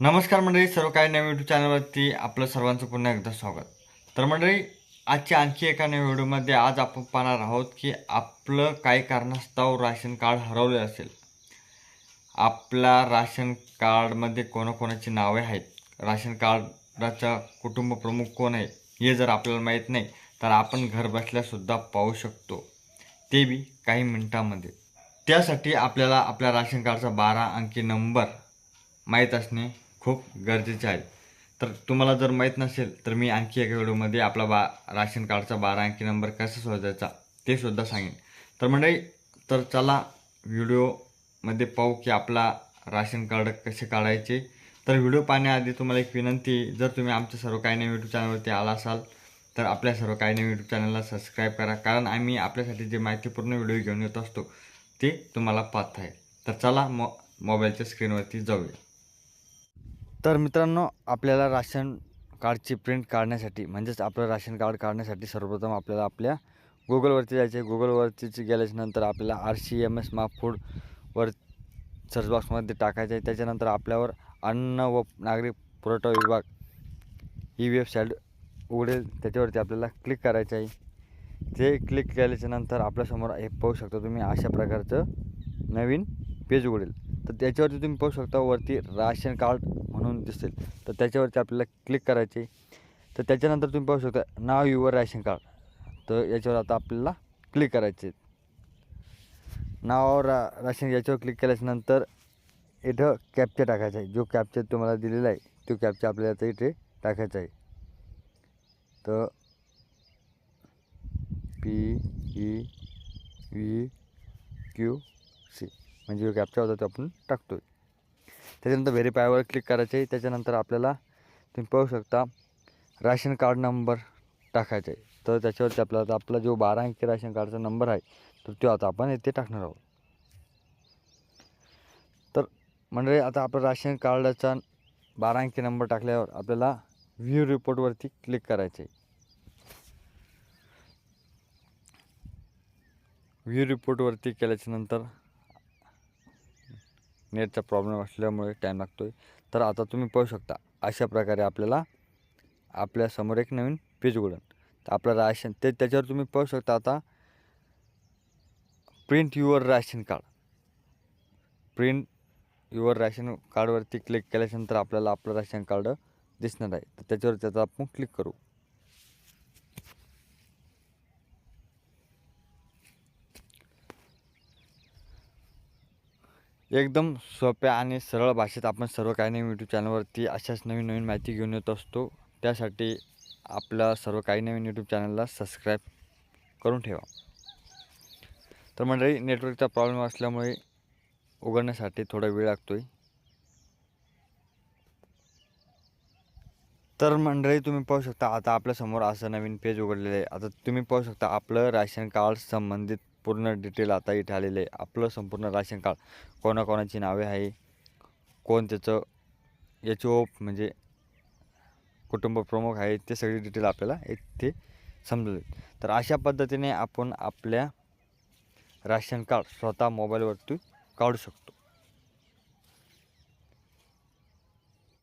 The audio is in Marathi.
नमस्कार मंडळी सर्व काही नवीन यूट्यूब चॅनलवरती आपलं सर्वांचं पुन्हा एकदा स्वागत. तर मंडळी आजच्या आणखी एका नवीन व्हिडिओमध्ये आज आपण पाहणार आहोत की आपलं काही कारणास्तव राशन कार्ड हरवले असेल. आपल्या राशन कार्डमध्ये कोणाकोणाची नावे आहेत? राशन कार्डाचा कुटुंब प्रमुख कोण आहे? हे जर आपल्याला माहीत नाही तर आपण घर बसल्यासुद्धा पाहू शकतो. ते बी काही मिनटामध्ये. त्यासाठी आपल्याला आपल्या राशन कार्डचा बारा अंकी नंबर माहीत असणे खूप गरजेचे आहे तर तुम्हाला जर माहीत नसेल तर मी आणखी एका व्हिडिओमध्ये आपला बा राशन कार्डचा बारा अंकी नंबर कसा शोधायचा ते सुद्धा सांगेन. तर मंडळी तर चला व्हिडिओमध्ये पाहू की आपला राशन कार्ड कसे काढायचे. तर व्हिडिओ पाहण्याआधी तुम्हाला एक विनंती जर तुम्ही आमच्या सर्व काही नवीन यूट्यूब चॅनलवरती आला असाल तर आपल्या सर्व काही नवीन यूट्यूब चॅनलला सबस्क्राईब करा. कारण आम्ही आपल्यासाठी जे माहितीपूर्ण व्हिडिओ घेऊन येत असतो ते तुम्हाला पाहत आहे तर चला मो मोबाईलच्या स्क्रीनवरती जाऊया. तर मित्रांनो आपल्याला राशन कार्डची प्रिंट काढण्यासाठी म्हणजेच आपलं राशन कार्ड काढण्यासाठी सर्वप्रथम आपल्याला आपल्या गुगलवरती जायचे गुगलवरती गेल्याच्यानंतर आपल्याला आर सी एम एस मा फूडवर सर्च बॉक्समध्ये टाकायचं आहे त्याच्यानंतर आपल्यावर अन्न व नागरिक पुरवठा विभाग ही वेबसाईट उघडेल. त्याच्यावरती आपल्याला क्लिक करायचं आहे ते क्लिक केल्याच्यानंतर आपल्यासमोर हे पाहू शकता तुम्ही अशा प्रकारचं नवीन पेज उघडेल. तर त्याच्यावरती तुम्ही पाहू शकता वरती राशन कार्ड म्हणून दिसेल. तर त्याच्यावरती आपल्याला क्लिक करायचे. तर त्याच्यानंतर तुम्ही पाहू शकता नाव युवर राशन कार्ड. तर याच्यावर आता आपल्याला क्लिक करायचे. नावावर रा राशन याच्यावर क्लिक केल्याच्यानंतर इथं कॅप्चा टाकायचा आहे. जो कॅप्चा तुम्हाला दिलेला आहे तो कॅप्चा आपल्याला आता इथे टाकायचा आहे. तर P E V Q C म्हणजे जो कॅप्चा होता तो आपण टाकतो आहे त्याच्यानंतर व्हेरीफायवर क्लिक करायचं. आहे त्याच्यानंतर आपल्याला तुम्ही पाहू शकता राशन कार्ड नंबर टाकायचा. आहे तर त्याच्यावरती आपल्याला आता आपला जो बारा अंकी राशन कार्डचा नंबर आहे तर तो आता आपण येथे टाकणार आहोत. तर म्हणजे आता आपलं राशन कार्डाचा बारा अंकी नंबर टाकल्यावर आपल्याला व्ह्यू रिपोर्टवरती क्लिक करायचं. आहे व्ह्यू रिपोर्टवरती केल्याच्यानंतर नेटचा प्रॉब्लेम असल्यामुळे टाईम लागतो आहे तर आता तुम्ही पाहू शकता अशा प्रकारे आपल्याला आपल्यासमोर एक नवीन पेज उघडेल. तर आपलं राशन ते त्याच्यावर तुम्ही पाहू शकता आता print your ration card print your ration कार्डवरती click केल्यानंतर आपल्याला आपलं राशन कार्ड दिसणार आहे. तर त्याच्यावर त्याचा आपण क्लिक करू. एकदम सोप्या आणि सरळ भाषेत आपण सर्व काही नवीन यूट्यूब चॅनलवरती अशाच नवीन नवीन माहिती घेऊन येत असतो. त्यासाठी आपल्या सर्व काही नवीन यूट्यूब चॅनलला सबस्क्राईब करून ठेवा. तर मंडळी नेटवर्कचा प्रॉब्लेम असल्यामुळे उघडण्यासाठी थोडा वेळ लागतो आहे तर मंडळी तुम्ही पाहू शकता आता आपल्यासमोर असं नवीन पेज उघडलेलं आहे. आता तुम्ही पाहू शकता आपलं राशन कार्ड संबंधित पूर्ण डिटेल आता इथे आलेले आहे. आपलं संपूर्ण राशन कार्ड कोणाकोणाची नावे आहे कोण त्याचं एच ओ म्हणजे कुटुंब प्रमुख आहे ते सगळी डिटेल आपल्याला इथे समजले तर अशा पद्धतीने आपण आपल्या राशन कार्ड स्वतः मोबाईलवरती काढू शकतो.